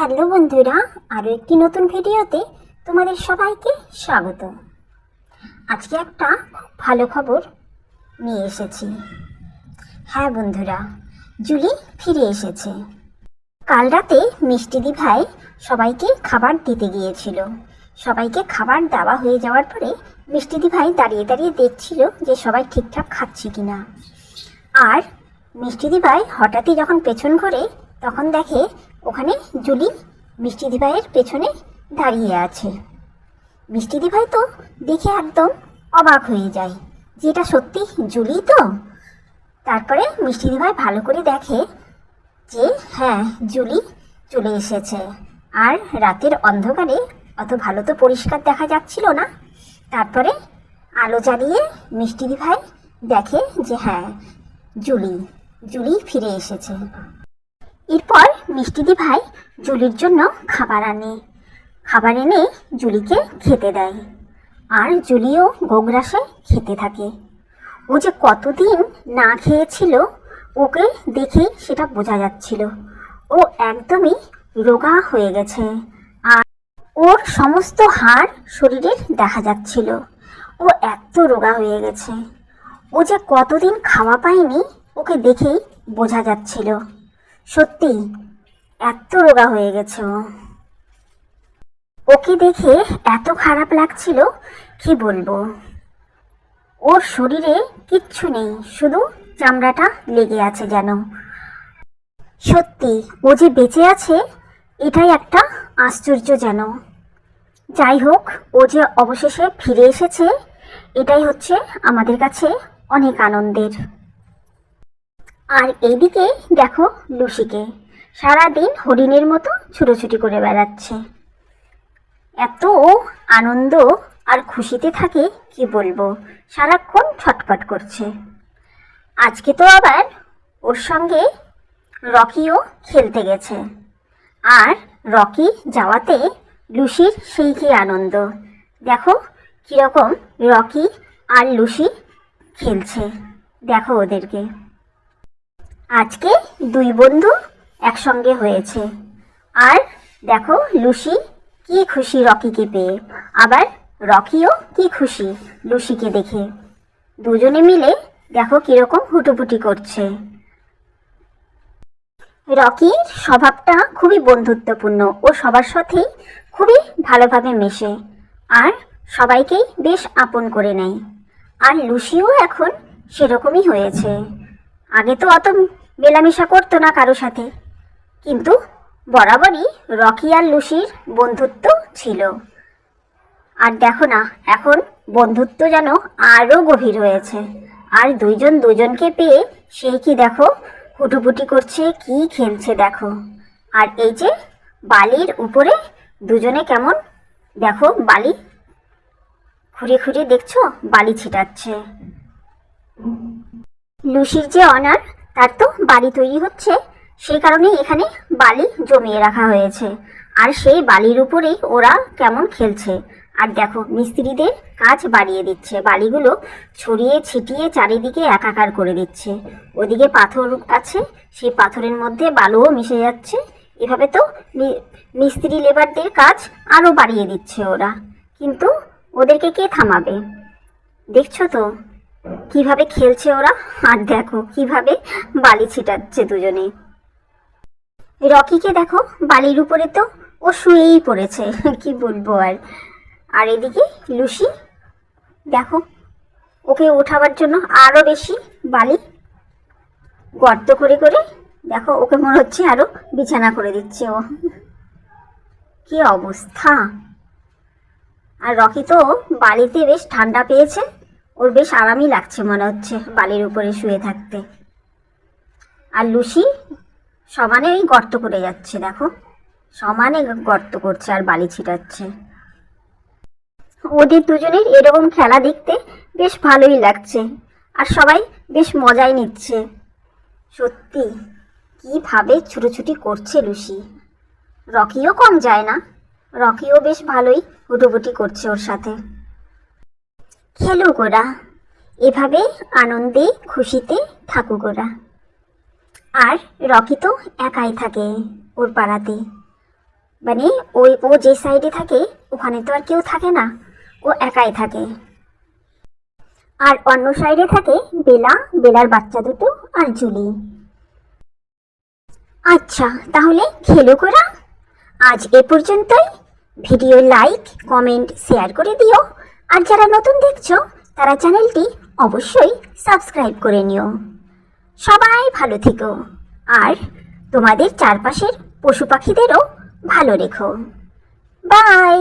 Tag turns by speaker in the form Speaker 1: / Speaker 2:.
Speaker 1: Hello বন্ধুরা আরও একটি নতুন ভিডিওতে তোমাদের সবাইকে স্বাগত। আজকে একটা ভালো খবর নিয়ে এসেছি। হ্যাঁ বন্ধুরা, জুলি ফিরে এসেছে। কাল রাতে মিষ্টিদি ভাই সবাইকে খাবার দিতে গিয়েছিল। সবাইকে খাবার দেওয়া হয়ে যাওয়ার পরে মিষ্টিদি ভাই দাঁড়িয়ে দাঁড়িয়ে দেখছিল যে সবাই ঠিকঠাক খাচ্ছে কি না আর মিষ্টিদি ভাই হঠাৎই যখন পেছন ঘোরে, তখন দেখে ওখানে জুলি মিষ্টিদি ভাইয়ের পেছনে দাঁড়িয়ে আছে। মিষ্টিদি ভাই তো দেখে একদম অবাক হয়ে যায় যে এটা সত্যি জুলি তো? তারপরে মিষ্টিদি ভাই ভালো করে দেখে যে হ্যাঁ জুলি চলে এসেছে। আর রাতের অন্ধকারে অত ভালো তো পরিষ্কার দেখা যাচ্ছিল না। তারপরে আলো জ্বালিয়ে মিষ্টিদি ভাই দেখে যে হ্যাঁ জুলি জুলি ফিরে এসেছে। এরপর মিষ্টিদি ভাই জুলির জন্য খাবার আনে। খাবার এনে জুলিকে খেতে দেয়। আর জুলিও গোগ্রাসে খেতে থাকে। ও যে কতদিন না খেয়েছিল, ওকে দেখেই সেটা বোঝা যাচ্ছিল। ও একদমই রোগা হয়ে গেছে। আর ওর সমস্ত হাড় শরীরের দেখা যাচ্ছিল। ও এত রোগা হয়ে গেছে। ও যে কতদিন খাওয়া পায়নি, ওকে দেখেই বোঝা যাচ্ছিল। সত্যি এত রোগা হয়ে গেছে ও। ওকে দেখে এত খারাপ লাগছিল, কি বলব? ওর শরীরে কিচ্ছু নেই, শুধু চামড়াটা লেগে আছে যেন। সত্যি, ও যে বেঁচে আছে, এটাই একটা আশ্চর্য যেন। যাই হোক, ও যে অবশেষে ফিরে এসেছে, এটাই হচ্ছে আমাদের কাছে অনেক আনন্দের। আর এইদিকে দেখো লুসিকে। সারাদিন হরিণের মতো ছুটোছুটি করে বেড়াচ্ছে। এত আনন্দ আর খুশিতে থাকে, কি বলব? সারাক্ষণ ছটফট করছে। আজকে তো আবার ওর সঙ্গে রকিও খেলতে গেছে। আর রকি যাওয়াতে লুসির সেই কি আনন্দ। দেখো কীরকম রকি আর লুসি খেলছে। দেখো ওদেরকে। আজকে দুই বন্ধু একসঙ্গে হয়েছে। আর দেখো লুসি কি খুশি রকিকে পেয়ে। আবার রকিও কি খুশি লুসিকে দেখে। দুজনে মিলে দেখো কীরকম হুটোপুটি করছে। রকির স্বভাবটা খুবই বন্ধুত্বপূর্ণ ও সবার সাথেই খুবই ভালোভাবে মেশে। আর সবাইকেই বেশ আপন করে নেয়। আর লুসিও এখন সেরকমই হয়েছে। আগে তো অত মেলামেশা করতো না কারও সাথে। কিন্তু বরাবরই রকি আর লুসির বন্ধুত্ব ছিল। আর দেখো না, এখন বন্ধুত্ব যেন আরও গভীর হয়েছে। আর দুইজন দুজনকে পেয়ে সে কি দেখো, হুটুপুটি করছে, কি খেলছে দেখো। আর এই যে বালির উপরে দুজনে কেমন, দেখো বালি। খুঁড়ে খুঁড়ে দেখছ, বালি ছিটাচ্ছে। লুসির যে অনার, তার তো বাড়ি তৈরি হচ্ছে সেই কারণেই এখানে বালি জমিয়ে রাখা হয়েছে। আর সেই বালির উপরেই ওরা কেমন খেলছে। আর দেখো, মিস্ত্রিদের কাজ বাড়িয়ে দিচ্ছে। বালিগুলো ছড়িয়ে ছিটিয়ে চারিদিকে একাকার করে দিচ্ছে। ওদিকে পাথর আছে, সেই পাথরের মধ্যে বালুও মিশে যাচ্ছে। এভাবে তো মিস্ত্রি লেবারদের কাজ আরও বাড়িয়ে দিচ্ছে ওরা। কিন্তু ওদেরকে কে থামাবে? দেখছ তো? কীভাবে খেলছে ওরা? আর দেখো, কীভাবে বালি ছিটাচ্ছে দুজনে। রকিকে দেখো, বালির উপরে তো ও শুয়েই পড়েছে, কি বলব আর। আর এদিকে লুসি, দেখো, ওকে ওঠাবার জন্য আরও বেশি বালি গর্ত করে করে, দেখো, ওকে মনে হচ্ছে আরও বিছানা করে দিচ্ছে ও। কি অবস্থা! আর রকি তো বালিতে বেশ ঠান্ডা পেয়েছে, ওর বেশ আরামই লাগছে মনে হচ্ছে বালির উপরে শুয়ে থাকতে। আর লুসি সমানে ওই গর্ত করে যাচ্ছে, দেখো। সমানে গর্ত করছে আর বালি ছিটাচ্ছে। ওদের দুজনের এরকম খেলা দেখতে বেশ ভালোই লাগছে আর সবাই বেশ মজাই নিচ্ছে। সত্যি, কীভাবে ছুটোছুটি করছে লুসি। রকিও কম যায় না, রকিও বেশ ভালোই হুটোপুটি করছে ওর সাথে। খেলুক ওরা এভাবে আনন্দে, খুশিতে থাকুক ওরা আর রকি তো একাই থাকে ওর পাড়াতে। মানে ওই ও যে সাইডে থাকে, ওখানে তো আর কেউ থাকে না, ও একাই থাকে। আর অন্য সাইডে থাকে বেলা, বেলার বাচ্চা দুটো আর জুলি। আচ্ছা তাহলে খেলো করা আজ এ পর্যন্তই। ভিডিও লাইক কমেন্ট শেয়ার করে দিও। আর যারা নতুন দেখছ, তারা চ্যানেলটি অবশ্যই সাবস্ক্রাইব করে নিও। সবাই ভালো থেকো। আর তোমাদের চারপাশের পশু পাখিদেরও ভালো রেখো। বাই।